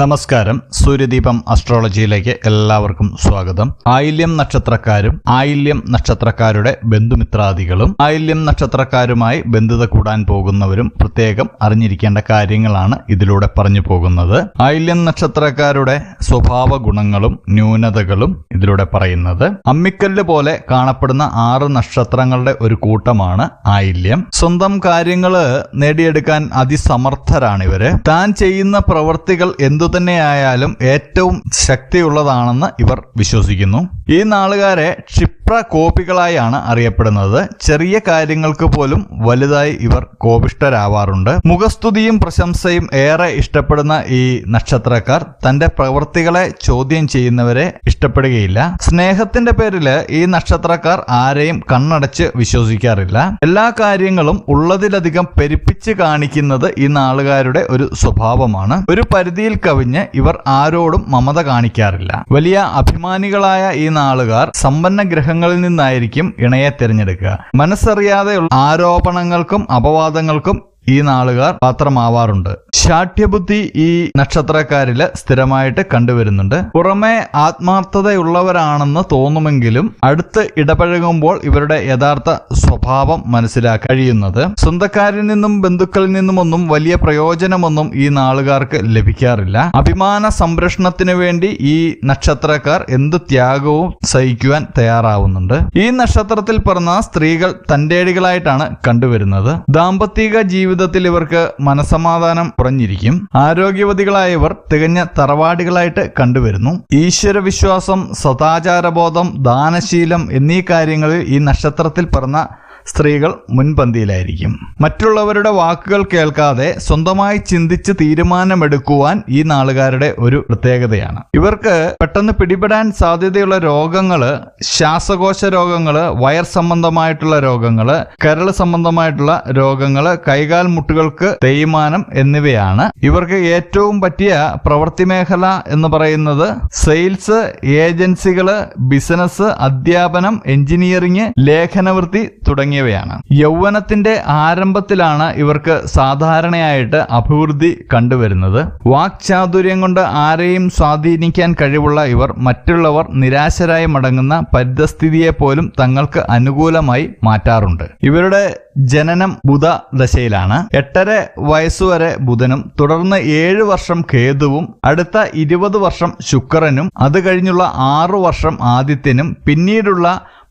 നമസ്കാരം. സൂര്യദീപം അസ്ട്രോളജിയിലേക്ക് എല്ലാവർക്കും സ്വാഗതം. ആയില്യം നക്ഷത്രക്കാരും ആയില്യം നക്ഷത്രക്കാരുടെ ബന്ധുമിത്രാദികളും ആയില്യം നക്ഷത്രക്കാരുമായി ബന്ധുത കൂടാൻ പോകുന്നവരും പ്രത്യേകം അറിഞ്ഞിരിക്കേണ്ട കാര്യങ്ങളാണ് ഇതിലൂടെ പറഞ്ഞു പോകുന്നത്. ആയില്യം നക്ഷത്രക്കാരുടെ സ്വഭാവ ഗുണങ്ങളും ന്യൂനതകളും ഇതിലൂടെ പറയുന്നത്. അമ്മിക്കല്ല് പോലെ കാണപ്പെടുന്ന ആറ് നക്ഷത്രങ്ങളുടെ ഒരു കൂട്ടമാണ് ആയില്യം. സ്വന്തം കാര്യങ്ങൾ നേടിയെടുക്കാൻ അതിസമർത്ഥരാണ് ഇവർ താൻ ചെയ്യുന്ന പ്രവൃത്തികൾ എന്തുതന്നെയായാലും ഏറ്റവും ശക്തിയുള്ളതാണെന്ന് ഇവർ വിശ്വസിക്കുന്നു. ഈ നാളുകാരെ ക്ഷിപ്ര കോപികളായാണ് അറിയപ്പെടുന്നത്. ചെറിയ കാര്യങ്ങൾക്ക് പോലും വലുതായി ഇവർ കോപിഷ്ടരാവാറുണ്ട് മുഖസ്തുതിയും പ്രശംസയും ഏറെ ഇഷ്ടപ്പെടുന്ന ഈ നക്ഷത്രക്കാർ തന്റെ പ്രവൃത്തികളെ ചോദ്യം ചെയ്യുന്നവരെ ഇഷ്ടപ്പെടുകയില്ല. സ്നേഹത്തിന്റെ പേരിൽ ഈ നക്ഷത്രക്കാർ ആരെയും കണ്ണടച്ച് വിശ്വസിക്കാറില്ല. എല്ലാ കാര്യങ്ങളും ഉള്ളതിലധികം പെരുപ്പിച്ച് കാണിക്കുന്നത് ഈ നാളുകാരുടെ ഒരു സ്വഭാവമാണ്. ഒരു പരിധിയിൽ കവിഞ്ഞ് ഇവർ ആരോടും മമത കാണിക്കാറില്ല. വലിയ അഭിമാനികളായ ഈ നാളുകാർ സമ്പന്ന ഗ്രഹങ്ങളിൽ നിന്നായിരിക്കും ഇണയെ തിരഞ്ഞെടുക്കുക. മനസ്സറിയാതെയുള്ള ആരോപണങ്ങൾക്കും അപവാദങ്ങൾക്കും ഈ നാളുകാർ പാത്രമാവാറുണ്ട് ശാഠ്യബുദ്ധി ഈ നക്ഷത്രക്കാരിൽ സ്ഥിരമായിട്ട് കണ്ടുവരുന്നുണ്ട്. പുറമെ ആത്മാർത്ഥതയുള്ളവരാണെന്ന് തോന്നുമെങ്കിലും അടുത്ത് ഇടപഴകുമ്പോൾ ഇവരുടെ യഥാർത്ഥ സ്വഭാവം മനസ്സിലാക്കാൻ കഴിയുന്നത്. സ്വന്തക്കാരിൽ നിന്നും ബന്ധുക്കളിൽ നിന്നുമൊന്നും വലിയ പ്രയോജനമൊന്നും ഈ നാളുകാർക്ക് ലഭിക്കാറില്ല. അഭിമാന സംരക്ഷണത്തിന് വേണ്ടി ഈ നക്ഷത്രക്കാർ എന്ത് ത്യാഗവും സഹിക്കുവാൻ തയ്യാറാവുന്നുണ്ട്. ഈ നക്ഷത്രത്തിൽ പിറന്ന സ്ത്രീകൾ തന്റേടികളായിട്ടാണ് കണ്ടുവരുന്നത്. ദാമ്പത്തിക ജീവിതത്തിൽ ഇവർക്ക് മനസമാധാനം കുറഞ്ഞിരിക്കും. ആരോഗ്യവതികളായവർ തികഞ്ഞ തറവാടികളായിട്ട് കണ്ടുവരുന്നു. ഈശ്വരവിശ്വാസം സദാചാരബോധം ദാനശീലം എന്നീ കാര്യങ്ങളിൽ ഈ നക്ഷത്രത്തിൽ പിറന്ന സ്ത്രീകൾ മുൻപന്തിയിലായിരിക്കും. മറ്റുള്ളവരുടെ വാക്കുകൾ കേൾക്കാതെ സ്വന്തമായി ചിന്തിച്ച് തീരുമാനമെടുക്കുവാൻ ഈ നാളുകാരുടെ ഒരു പ്രത്യേകതയാണ്. ഇവർക്ക് പെട്ടെന്ന് പിടിപെടാൻ സാധ്യതയുള്ള രോഗങ്ങൾ ശ്വാസകോശ രോഗങ്ങൾ വയർ സംബന്ധമായിട്ടുള്ള രോഗങ്ങൾ കരൾ സംബന്ധമായിട്ടുള്ള രോഗങ്ങൾ കൈകാൽ മുട്ടുകൾക്ക് തേയ്മാനം എന്നിവയാണ്. ഇവർക്ക് ഏറ്റവും പറ്റിയ പ്രവൃത്തി മേഖല എന്ന് പറയുന്നത് സെയിൽസ് ഏജൻസികൾ ബിസിനസ് അധ്യാപനം എഞ്ചിനീയറിംഗ് ലേഖനവൃത്തി തുടങ്ങിയവയാണ്. യൗവനത്തിന്റെ ആരംഭത്തിലാണ് ഇവർക്ക് സാധാരണയായിട്ട് അഭിവൃദ്ധി കണ്ടുവരുന്നത്. വാക്ചാതുര്യം കൊണ്ട് ആരെയും സ്വാധീനിക്കാൻ കഴിവുള്ള ഇവർ മറ്റുള്ളവർ നിരാശരായി മടങ്ങുന്ന പരിതസ്ഥിതിയെ പോലും തങ്ങൾക്ക് അനുകൂലമായി മാറ്റാറുണ്ട്. ഇവരുടെ ജനനം ബുധ ദശയിലാണ്. എട്ടര വയസ്സുവരെ ബുധനും തുടർന്ന് ഏഴ് വർഷം കേതുവും അടുത്ത ഇരുപത് വർഷം ശുക്രനും അത് കഴിഞ്ഞുള്ള ആറു വർഷം ആദിത്യനും പിന്നീടുള്ള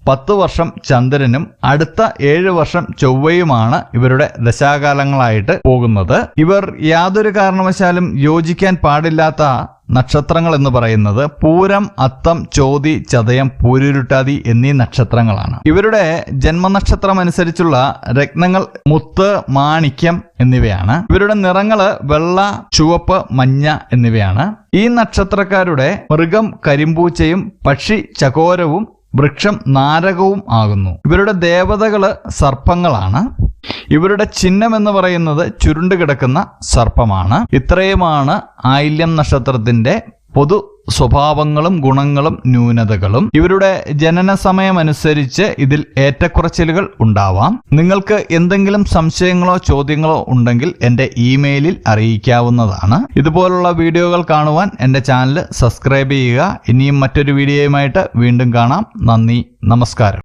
പത്ത് വർഷം ചന്ദ്രനും അടുത്ത ഏഴ് വർഷം ചൊവ്വയുമാണ് ഇവരുടെ ദശാകാലങ്ങളായിട്ട് പോകുന്നത്. ഇവർ യാതൊരു കാരണവശാലും യോജിക്കാൻ പാടില്ലാത്ത നക്ഷത്രങ്ങൾ എന്ന് പറയുന്നത് പൂരം അത്തം ചോതി ചതയം പൂരുരുട്ടാതി എന്നീ നക്ഷത്രങ്ങളാണ്. ഇവരുടെ ജന്മനക്ഷത്രം അനുസരിച്ചുള്ള രത്നങ്ങൾ മുത്ത് മാണിക്യം എന്നിവയാണ്. ഇവരുടെ നിറങ്ങൾ വെള്ള ചുവപ്പ് മഞ്ഞ എന്നിവയാണ്. ഈ നക്ഷത്രക്കാരുടെ മൃഗം കരിമ്പൂച്ചയും പക്ഷി ചകോരവും വൃക്ഷം നാരകവും ആകുന്നു. ഇവരുടെ ദേവതകൾ സർപ്പങ്ങളാണ്. ഇവരുടെ ചിഹ്നം എന്ന് പറയുന്നത് ചുരുണ്ടുകിടക്കുന്ന സർപ്പമാണ്. ഇത്രയുമാണ് ആയില്യം നക്ഷത്രത്തിന്റെ പൊതു സ്വഭാവങ്ങളും ഗുണങ്ങളും ന്യൂനതകളും ഇവരുടെ ജനന സമയമനുസരിച്ച് ഇതിൽ ഏറ്റക്കുറച്ചിലുകൾ ഉണ്ടാവാം. നിങ്ങൾക്ക് എന്തെങ്കിലും സംശയങ്ങളോ ചോദ്യങ്ങളോ ഉണ്ടെങ്കിൽ എന്റെ ഇമെയിലിൽ അറിയിക്കാവുന്നതാണ്. ഇതുപോലുള്ള വീഡിയോകൾ കാണുവാൻ എന്റെ ചാനൽ സബ്സ്ക്രൈബ് ചെയ്യുക. ഇനിയും മറ്റൊരു വീഡിയോയുമായിട്ട് വീണ്ടും കാണാം. നന്ദി. നമസ്കാരം.